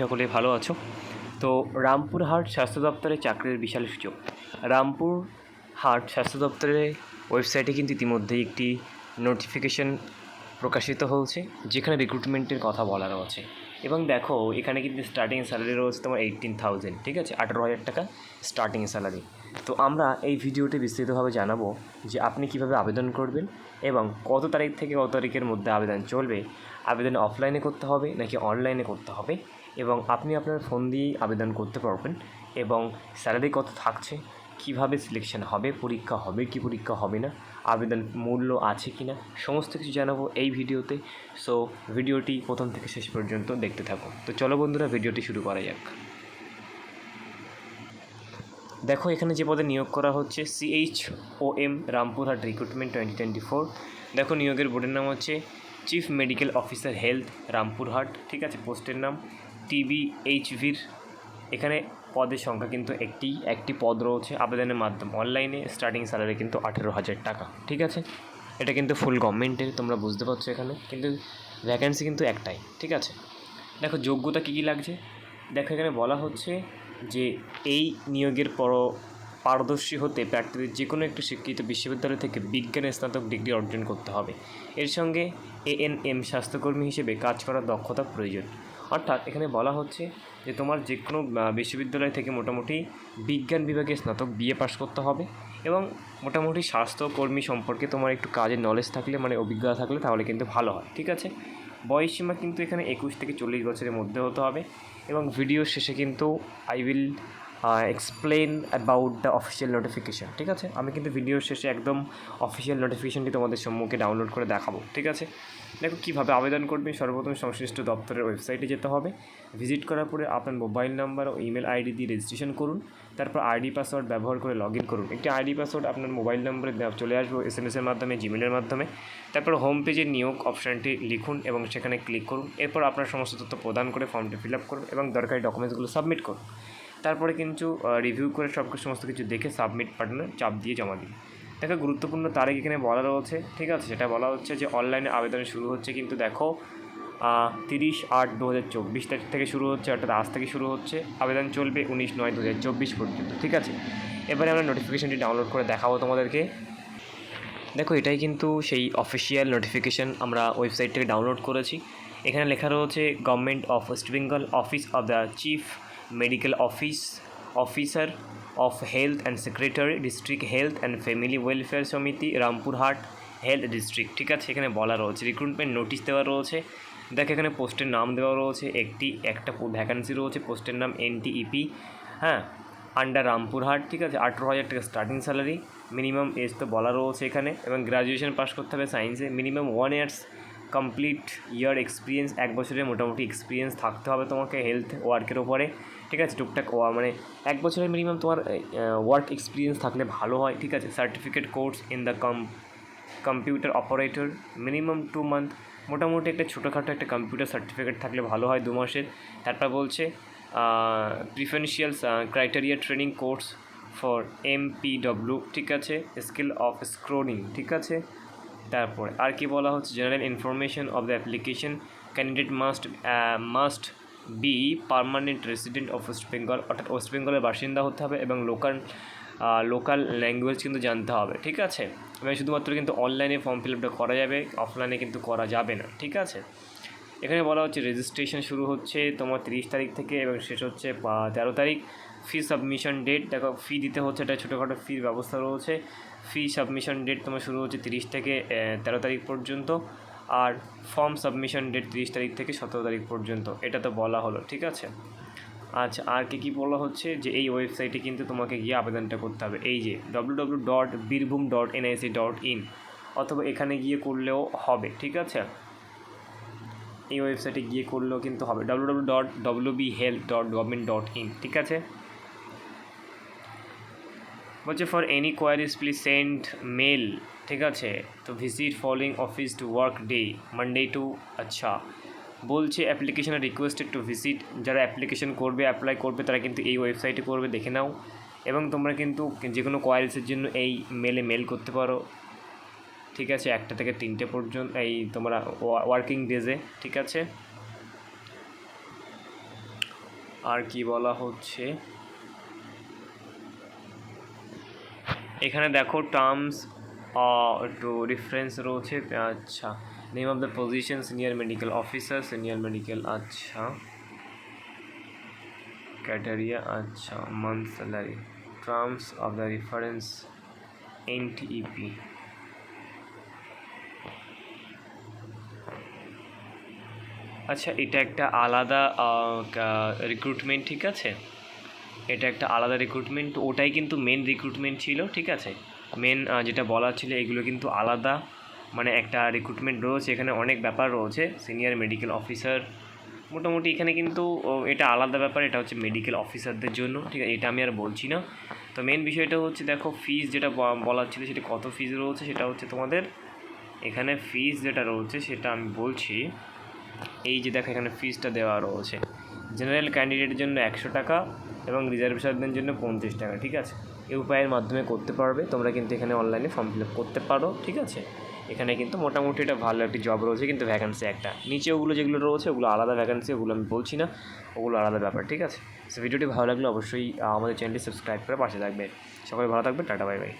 সকলে ভালো আছো। তো রামপুরহাট স্বাস্থ্য দপ্তরে চাকরির বিশাল সুযোগ। রামপুর হাট স্বাস্থ্য দপ্তরের ওয়েবসাইটে কিন্তু ইতিমধ্যেই একটি নোটিফিকেশন প্রকাশিত হয়েছে, যেখানে রিক্রুটমেন্টের কথা বলা রয়েছে। এবং দেখো, এখানে কিন্তু স্টার্টিং স্যালারি রয়েছে তোমার এইটিন থাউজেন্ড ঠিক আছে? আঠারো হাজার টাকা স্টার্টিং স্যালারি তো আমরা এই ভিডিওটি বিস্তারিতভাবে জানাব যে আপনি কীভাবে আবেদন করবেন এবং কত তারিখ থেকে কত তারিখের মধ্যে আবেদন চলবে। আবেদন অফলাইনে করতে হবে নাকি অনলাইনে করতে হবে? এবং আপনি আপনার ফোন দিয়েই আবেদন করতে পারবেন এবং স্যালারি কত থাকছে, কীভাবে সিলেকশন হবে, পরীক্ষা হবে কি পরীক্ষা হবে না, আবেদন মূল্য আছে কি না, সমস্ত কিছু জানাব এই ভিডিওতে। সো ভিডিওটি প্রথম থেকে শেষ পর্যন্ত দেখতে থাকো। তো চলো বন্ধুরা, ভিডিওটি শুরু করা যাক। দেখো, এখানে যে পদে নিয়োগ করা হচ্ছে CH O M Rampurhat recruitment twenty twenty four দেখো, নিয়োগের বোর্ডের নাম হচ্ছে chief medical officer health Rampurhat ঠিক আছে, পোস্টের নাম। টিবি এইচভির এখানে পদের সংখ্যা কিন্তু একটি একটি পদ রয়েছে আবেদনের মাধ্যম। অনলাইনে স্টার্টিং স্যালারি কিন্তু আঠেরো হাজার টাকা, ঠিক আছে? এটা কিন্তু ফুল গভর্নমেন্টের তোমরা বুঝতে পারছ এখানে। কিন্তু ভ্যাকেন্সি কিন্তু একটাই, ঠিক আছে? দেখো, যোগ্যতা কী কী লাগছে? দেখো, এখানে বলা হচ্ছে যে এই নিয়োগের পর পারদর্শী হতে প্রার্থীদের যে কোনো একটি শিক্ষিত বিশ্ববিদ্যালয় থেকে বিজ্ঞানে স্নাতক ডিগ্রি অর্জন করতে হবে। এর সঙ্গে এএনএম স্বাস্থ্যকর্মী হিসেবে কাজ করার দক্ষতা প্রয়োজন। অর্থাৎ এখানে বলা হচ্ছে যে তোমার যে কোনো বিশ্ববিদ্যালয় থেকে মোটামুটি বিজ্ঞান বিভাগে স্নাতক বিএ পাশ করতে হবে এবং মোটামুটি স্বাস্থ্যকর্মী সম্পর্কে তোমার একটু কাজের নলেজ থাকলে মানে অভিজ্ঞতা থাকলে তাহলে কিন্তু ভালো হয়, ঠিক আছে? বয়সসীমা কিন্তু এখানে একুশ থেকে চল্লিশ বছরের মধ্যে হতে হবে এবং ভিডিও শেষে কিন্তু I will explain about the official notification ঠিক আছে? আমি কিন্তু ভিডিওর শেষে একদম অফিসিয়াল নোটিফিকেশানটি তোমাদের সম্মুখে ডাউনলোড করে দেখাবো, ঠিক আছে? দেখো কীভাবে আবেদন করবে, সর্বপ্রথম সংশ্লিষ্ট দপ্তরের ওয়েবসাইটে যেতে হবে। ভিজিট করার পরে আপনার মোবাইল নাম্বার ও ইমেল আইডি দিয়ে রেজিস্ট্রেশন করুন, তারপর আইডি পাসওয়ার্ড ব্যবহার করে লগ ইন করুন। একটি আইডি পাসওয়ার্ড আপনার মোবাইল নম্বরে চলে আসবে এস এম এসের মাধ্যমে জিমেলের মাধ্যমে। তারপর হোম পেজে নিয়োগ অপশানটি লিখুন এবং সেখানে ক্লিক করুন। এরপর আপনার সমস্ত তথ্য প্রদান করে ফর্মটি ফিল আপ করুন এবং দরকারি ডকুমেন্টসগুলো সাবমিট করুন। তারপরে কিন্তু রিভিউ করে সব সমস্ত কিছু দেখে সাবমিট বাটনে চাপ দিয়ে জমা দিন। দেখো, গুরুত্বপূর্ণ তারিখ এখানে বলা রয়েছে, ঠিক আছে? সেটা বলা হচ্ছে যে অনলাইনে আবেদন শুরু হচ্ছে কিন্তু দেখো তিরিশ আট দু হাজার চব্বিশ তারিখ থেকে শুরু হচ্ছে, অর্থাৎ আজ থেকে শুরু হচ্ছে। আবেদন চলবে উনিশ নয় দু হাজার চব্বিশ পর্যন্ত, ঠিক আছে? এবারে আমরা নোটিফিকেশানটি ডাউনলোড করে দেখাবো তোমাদেরকে। দেখো, এটাই কিন্তু সেই অফিসিয়াল নোটিফিকেশান আমরা ওয়েবসাইট থেকে ডাউনলোড করেছি। এখানে লেখা রয়েছে government of West Bengal office of the chief medical office officer of health and secretary district health and family welfare Samiti Rampurhat health district ঠিক আছে, এখানে বলা রয়েছে। রিক্রুটমেন্ট নোটিশ দেওয়া রয়েছে। দেখ, এখানে পোস্টের নাম দেওয়া রয়েছে। একটি, একটা ভ্যাকান্সি রয়েছে। পোস্টের নাম এনটিইপি হ্যাঁ আন্ডার রামপুরহাট, ঠিক আছে? আঠেরো হাজার টাকা স্টার্টিং স্যালারি মিনিমাম এজ তো বলা রয়েছে এখানে। এবং গ্রাজুয়েশন পাস করতে হবে সায়েন্সে minimum one years complete year experience এক বছরের মোটামুটি এক্সপিরিয়েন্স থাকতে হবে তোমাকে হেলথ ওয়ার্কের ওপরে ঠিক আছে, টুকটাক মানে এক বছরের মিনিমাম তোমার ওয়ার্ক এক্সপিরিয়েন্স থাকলে ভালো হয়, ঠিক আছে? Certificate course in the com computer operator minimum two month মোটামুটি একটা ছোটোখাটো একটা কম্পিউটার সার্টিফিকেট থাকলে ভালো হয় দু মাসের। তারপর বলছে preferential criteria training course for M P W ঠিক আছে? স্কিল অফ স্ক্রোনিং ঠিক আছে? তারপরে আর কি বলা হচ্ছে? General information of the application candidate must must be permanent resident of West Bengal অর্থাৎ ওয়েস্ট বেঙ্গলের বাসিন্দা হতে হবে এবং লোকাল লোকাল ল্যাঙ্গুয়েজ কিন্তু জানতে হবে, ঠিক আছে? এবং শুধুমাত্র কিন্তু অনলাইনে ফর্ম ফিল আপটা করা যাবে অফলাইনে কিন্তু করা যাবে না, ঠিক আছে? এখানে বলা হচ্ছে রেজিস্ট্রেশন শুরু হচ্ছে তোমার তিরিশ তারিখ থেকে এবং শেষ হচ্ছে তেরো তারিখ। ফি সাবমিশন ডেট দেখো ফি দিতে হচ্ছে, এটা ছোটোখাটো ফির ব্যবস্থা রয়েছে। ফি সাবমিশন ডেট তোমার শুরু হচ্ছে তিরিশ থেকে তেরো তারিখ পর্যন্ত। আর ফর্ম সাবমিশন ডেট তিরিশ তারিখ থেকে সতেরো তারিখ পর্যন্ত, এটা তো বলা হলো, ঠিক আছে? আচ্ছা আর কি কী বলা হচ্ছে যে এই ওয়েবসাইটে কিন্তু তোমাকে গিয়ে আবেদনটা করতে হবে, এই যে W W dot Birbhum dot NIC dot in অথবা এখানে গিয়ে করলেও হবে, ঠিক আছে? এই ওয়েবসাইটে গিয়ে করলেও কিন্তু হবে W W dot W B health dot government dot in ঠিক আছে? বলছে for any queries please send mail ঠিক আছে? তো visit following office to work day Monday to আচ্ছা। বলছে অ্যাপ্লিকেশন রিকোয়েস্টেড টু ভিজিট যারা অ্যাপ্লিকেশন করবে অ্যাপ্লাই করবে, তারা কিন্তু এই ওয়েবসাইটে করবে, দেখে নাও। এবং তোমরা কিন্তু যে কোনো কোয়ারিজের জন্য এই মেলে মেল করতে পারো। ঠিক আছে? একটা থেকে তিনটে পর্যন্ত এই তোমরা ওয়ার্কিং ডেজে ঠিক আছে? আর কি বলা হচ্ছে? এখানে দেখো টার্মস একটু ডিফারেন্স রয়েছে। আচ্ছা name of the position senior medical officer senior medical আচ্ছা। ক্যাটারিয়া আচ্ছা month salary terms of the reference NTEP আচ্ছা এটা একটা আলাদা রিক্রুটমেন্ট ঠিক আছে? এটা একটা আলাদা রিক্রুটমেন্ট ওটাই কিন্তু মেন রিক্রুটমেন্ট ছিল, ঠিক আছে? মেন যেটা বলা ছিল, এগুলো কিন্তু আলাদা মানে একটা রিক্রুটমেন্ট রয়েছে, এখানে অনেক ব্যাপার রয়েছে সিনিয়র মেডিকেল অফিসার মোটামুটি এখানে কিন্তু এটা আলাদা ব্যাপার, এটা হচ্ছে মেডিকেল অফিসারদের জন্য, ঠিক আছে? এটা আমি আর বলছি না। তো মেন বিষয়টা হচ্ছে, দেখো ফিস যেটা ব- বলার ছিল, সেটা কত ফিস রয়েছে, সেটা হচ্ছে তোমাদের, এখানে ফিস যেটা রয়েছে, সেটা আমি বলছি এই যে দেখো এখানে ফিজটা দেওয়া রয়েছে। জেনারেল ক্যান্ডিডেটের জন্য একশো টাকা এবং রিজার্ভেশনদের জন্য পঞ্চাশ টাকা, ঠিক আছে? এই উপায়ের মাধ্যমে করতে পারবে, তোমরা কিন্তু এখানে অনলাইনে ফর্ম ফিল আপ করতে পারো, ঠিক আছে? এখানে কিন্তু মোটামুটি এটা ভালো একটি জব রয়েছে, কিন্তু ভ্যাকান্সি একটা। নিচে ওগুলো যেগুলো রয়েছে, ওগুলো আলাদা ভ্যাকান্সি ওগুলো আমি বলছি না, ওগুলো আলাদা ব্যাপার, ঠিক আছে? সো ভিডিওটি ভালো লাগলে অবশ্যই আমাদের চ্যানেলটি সাবস্ক্রাইব করে পাশে থাকবে। সবাই ভালো থাকবে টাটা বাই বাই